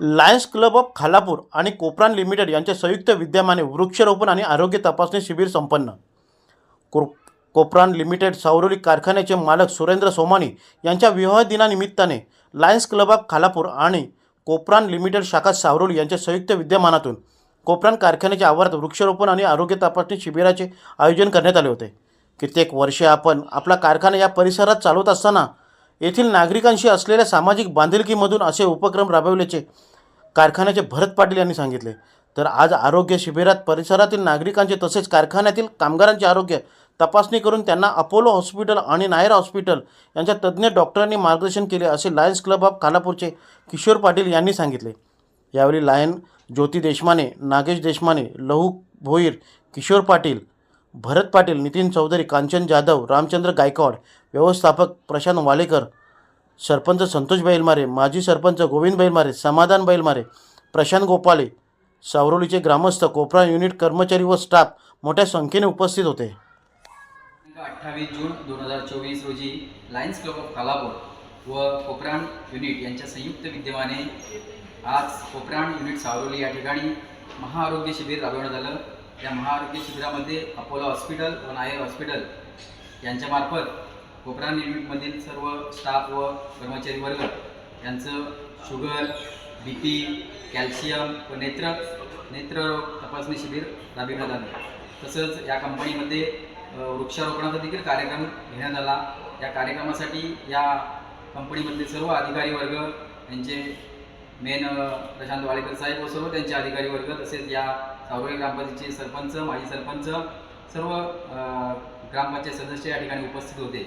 Lions club of Khalapur आणि Kopran limited यांच्या संयुक्त विद्यमाने वृक्षारोपण आणि आरोग्य तपासणी शिबिर संपन्न. को कोपरान लिमिटेड सावरोली कारखान्याचे मालक सुरेंद्र सोमानी यांच्या विवाह दिनानिमित्ताने लायन्स क्लब ऑफ खालापूर आणि कोपरान लिमिटेड शाखा सावरोली यांच्या संयुक्त विद्यमानातून कोपरान कारखान्याच्या आवारात वृक्षारोपण आणि आरोग्य तपासणी शिबिराचे आयोजन करण्यात आले होते. कित्येक वर्षे आपण आपला कारखाना या परिसरात चालवत असताना येथील नागरिकांशी असलेल्या सामाजिक बांधिलकीमधून असे उपक्रम राबवल्याचे कारखान्याचे भरत पाटील यांनी सांगितले. तर आज आरोग्य शिबिरात परिसरातील नागरिकांचे तसेच कारखान्यातील कामगारांचे आरोग्य तपासणी करून त्यांना अपोलो हॉस्पिटल आणि नायर हॉस्पिटल यांच्या तज्ज्ञ डॉक्टरांनी मार्गदर्शन केले असे लायन्स क्लब ऑफ खालापूरचे किशोर पाटील यांनी सांगितले. यावेळी लायन ज्योती देशमाने नागेश देशमाने लहू भोईर किशोर पाटील भरत पाटील नितीन चौधरी कांचन जाधव रामचंद्र गायकवाड व्यवस्थापक प्रशांत वालेकर सरपंच संतोष बैलमारे माजी सरपंच गोविंद बैलमारे समाधान बैलमारे प्रशांत गोपाले सावरोलीचे ग्रामस्थ कोपरा युनिट कर्मचारी व स्टाफ मोठ्या संख्येने उपस्थित होते. अठ्ठावीस जून दोन हजार चोवीस रोजी लायन्स क्लब ऑफ कालापूर व कोपरान युनिट यांच्या संयुक्त विद्यमाने आज कोपरान युनिट सावरोली या ठिकाणी महाआरोग्य शिबिर राबवण्यात आलं. या महाआरोग्य शिबिरामध्ये अपोलो हॉस्पिटल व नायर हॉस्पिटल यांच्यामार्फत कोपरा युनिटमधील सर्व स्टाफ व कर्मचारी वर्ग यांचं शुगर बी पी कॅल्शियम व नेत्र नेत्ररोग तपासणी शिबिर राबविण्यात आलं तसंच या कंपनीमध्ये वृक्षारोपणाचा देखील कार्यक्रम घेण्यात आला. या कार्यक्रमासाठी या कंपनीमधले सर्व अधिकारी वर्ग यांचे मेन प्रशांत वाडेकर साहेब व सर्व त्यांचे अधिकारी वर्ग तसेच या सावरे ग्रामपंचायतीचे सरपंच माजी सरपंच सर्व ग्रामपंचायत सदस्य या ठिकाणी उपस्थित होते.